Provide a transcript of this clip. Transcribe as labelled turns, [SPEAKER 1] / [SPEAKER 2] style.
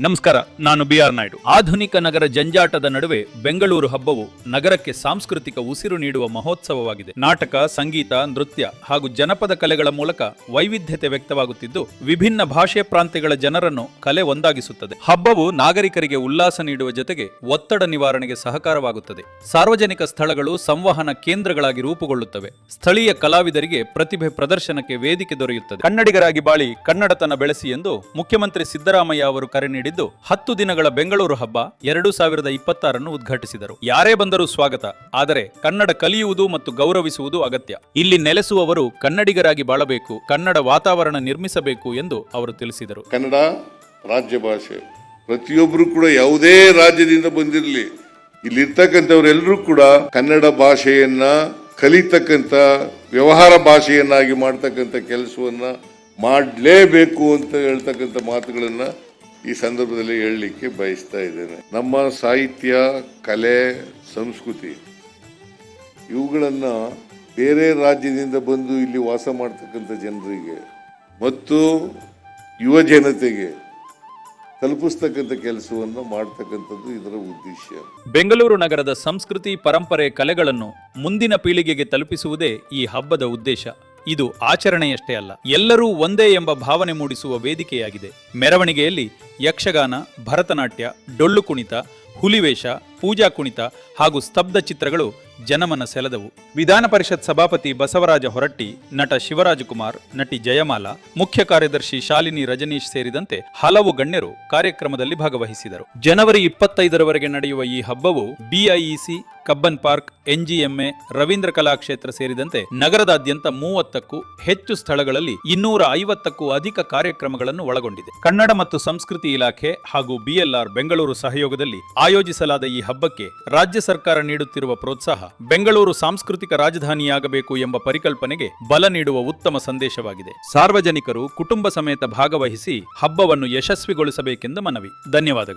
[SPEAKER 1] ನಮಸ್ಕಾರ, ನಾನು B R Naidu. ಆಧುನಿಕ ನಗರ ಜಂಜಾಟದ ನಡುವೆ ಬೆಂಗಳೂರು ಹಬ್ಬವು ನಗರಕ್ಕೆ ಸಾಂಸ್ಕೃತಿಕ ಉಸಿರು ನೀಡುವ ಮಹೋತ್ಸವವಾಗಿದೆ. ನಾಟಕ, ಸಂಗೀತ, ನೃತ್ಯ ಹಾಗೂ ಜನಪದ ಕಲೆಗಳ ಮೂಲಕ ವೈವಿಧ್ಯತೆ ವ್ಯಕ್ತವಾಗುತ್ತಿದ್ದು, ವಿಭಿನ್ನ ಭಾಷೆ ಪ್ರಾಂತ್ಯಗಳ ಜನರನ್ನು ಕಲೆ ಒಂದಾಗಿಸುತ್ತದೆ. ಹಬ್ಬವು ನಾಗರಿಕರಿಗೆ ಉಲ್ಲಾಸ ನೀಡುವ ಜೊತೆಗೆ ಒತ್ತಡ ನಿವಾರಣೆಗೆ ಸಹಕಾರವಾಗುತ್ತದೆ. ಸಾರ್ವಜನಿಕ ಸ್ಥಳಗಳು ಸಂವಹನ ಕೇಂದ್ರಗಳಾಗಿ ರೂಪುಗೊಳ್ಳುತ್ತವೆ. ಸ್ಥಳೀಯ ಕಲಾವಿದರಿಗೆ ಪ್ರತಿಭೆ ಪ್ರದರ್ಶನಕ್ಕೆ ವೇದಿಕೆ ದೊರೆಯುತ್ತದೆ. ಕನ್ನಡಿಗರಾಗಿ ಬಾಳಿ ಕನ್ನಡತನ ಬೆಳೆಸಿ ಎಂದು ಮುಖ್ಯಮಂತ್ರಿ ಸಿದ್ದರಾಮಯ್ಯ ಅವರು ಕರೆ ನೀಡಿದ್ದು ಹತ್ತು ದಿನಗಳ ಬೆಂಗಳೂರು ಹಬ್ಬ ಎರಡು ಸಾವಿರದ ಇಪ್ಪತ್ತಾರನ್ನು ಉದ್ಘಾಟಿಸಿದರು. ಯಾರೇ ಬಂದರೂ ಸ್ವಾಗತ, ಆದರೆ ಕನ್ನಡ ಕಲಿಯುವುದು ಮತ್ತು ಗೌರವಿಸುವುದು ಅಗತ್ಯ. ಇಲ್ಲಿ ನೆಲೆಸುವವರು ಕನ್ನಡಿಗರಾಗಿ ಬಾಳಬೇಕು, ಕನ್ನಡ ವಾತಾವರಣ ನಿರ್ಮಿಸಬೇಕು ಎಂದು ಅವರು ತಿಳಿಸಿದರು.
[SPEAKER 2] ಕನ್ನಡ ರಾಜ್ಯ ಭಾಷೆ. ಪ್ರತಿಯೊಬ್ಬರು ಕೂಡ ಯಾವುದೇ ರಾಜ್ಯದಿಂದ ಬಂದಿರಲಿ, ಇಲ್ಲಿರ್ತಕ್ಕಂಥವರೆಲ್ಲರೂ ಕೂಡ ಕನ್ನಡ ಭಾಷೆಯನ್ನ ಕಲಿತಕ್ಕಂಥ, ವ್ಯವಹಾರ ಭಾಷೆಯನ್ನಾಗಿ ಮಾಡ್ತಕ್ಕಂಥ ಕೆಲಸವನ್ನ ಮಾಡಲೇಬೇಕು ಅಂತ ಹೇಳ್ತಕ್ಕಂಥ ಮಾತುಗಳನ್ನ ಈ ಸಂದರ್ಭದಲ್ಲಿ ಹೇಳಲಿಕ್ಕೆ ಬಯಸ್ತಾ ಇದ್ದೇನೆ. ನಮ್ಮ ಸಾಹಿತ್ಯ, ಕಲೆ, ಸಂಸ್ಕೃತಿ ಇವುಗಳನ್ನ ಬೇರೆ ರಾಜ್ಯದಿಂದ ಬಂದು ಇಲ್ಲಿ ವಾಸ ಮಾಡ್ತಕ್ಕಂಥ ಜನರಿಗೆ ಮತ್ತು ಯುವ ಜನತೆಗೆ ತಲುಪಿಸ್ತಕ್ಕಂಥ ಕೆಲಸವನ್ನು ಮಾಡ್ತಕ್ಕಂಥದ್ದು ಇದರ ಉದ್ದೇಶ.
[SPEAKER 1] ಬೆಂಗಳೂರು ನಗರದ ಸಂಸ್ಕೃತಿ, ಪರಂಪರೆ, ಕಲೆಗಳನ್ನು ಮುಂದಿನ ಪೀಳಿಗೆಗೆ ತಲುಪಿಸುವುದೇ ಈ ಹಬ್ಬದ ಉದ್ದೇಶ. ಇದು ಆಚರಣೆಯಷ್ಟೇ ಅಲ್ಲ, ಎಲ್ಲರೂ ಒಂದೇ ಎಂಬ ಭಾವನೆ ಮೂಡಿಸುವ ವೇದಿಕೆಯಾಗಿದೆ. ಮೆರವಣಿಗೆಯಲ್ಲಿ ಯಕ್ಷಗಾನ, ಭರತನಾಟ್ಯ, ಡೊಳ್ಳು ಕುಣಿತ, ಹುಲಿವೇಷ ಪೂಜಾ ಕುಣಿತ ಹಾಗೂ ಸ್ತಬ್ಧ ಚಿತ್ರಗಳು ಜನಮನ ಸೆಳೆದವು. ವಿಧಾನ ಪರಿಷತ್ ಸಭಾಪತಿ ಬಸವರಾಜ ಹೊರಟ್ಟಿ, ನಟ ಶಿವರಾಜಕುಮಾರ್ ನಟಿ ಜಯಮಾಲಾ, ಮುಖ್ಯ ಕಾರ್ಯದರ್ಶಿ ಶಾಲಿನಿ ರಜನೀಶ್ ಸೇರಿದಂತೆ ಹಲವು ಗಣ್ಯರು ಕಾರ್ಯಕ್ರಮದಲ್ಲಿ ಭಾಗವಹಿಸಿದರು. ಜನವರಿ ಇಪ್ಪತ್ತೈದರವರೆಗೆ ನಡೆಯುವ ಈ ಹಬ್ಬವು BIEC, Cubbon park, NGMA, Ravindra Kalakshetra ಸೇರಿದಂತೆ ನಗರದಾದ್ಯಂತ ಮೂವತ್ತಕ್ಕೂ ಹೆಚ್ಚು ಸ್ಥಳಗಳಲ್ಲಿ ಇನ್ನೂರ ಐವತ್ತಕ್ಕೂ ಅಧಿಕ ಕಾರ್ಯಕ್ರಮಗಳನ್ನು ಒಳಗೊಂಡಿದೆ. ಕನ್ನಡ ಮತ್ತು ಸಂಸ್ಕೃತಿ ಇಲಾಖೆ ಹಾಗೂ ಬಿಎಲ್ಆರ್ ಬೆಂಗಳೂರು ಸಹಯೋಗದಲ್ಲಿ ಆಯೋಜಿಸಲಾದ ಈ ಹಬ್ಬಕ್ಕೆ ರಾಜ್ಯ ಸರ್ಕಾರ ನೀಡುತ್ತಿರುವ ಪ್ರೋತ್ಸಾಹ ಬೆಂಗಳೂರು ಸಾಂಸ್ಕೃತಿಕ ರಾಜಧಾನಿಯಾಗಬೇಕು ಎಂಬ ಪರಿಕಲ್ಪನೆಗೆ ಬಲ ನೀಡುವ ಉತ್ತಮ ಸಂದೇಶವಾಗಿದೆ. ಸಾರ್ವಜನಿಕರು ಕುಟುಂಬ ಸಮೇತ ಭಾಗವಹಿಸಿ ಹಬ್ಬವನ್ನು ಯಶಸ್ವಿಗೊಳಿಸಬೇಕೆಂದು ಮನವಿ. ಧನ್ಯವಾದಗಳು.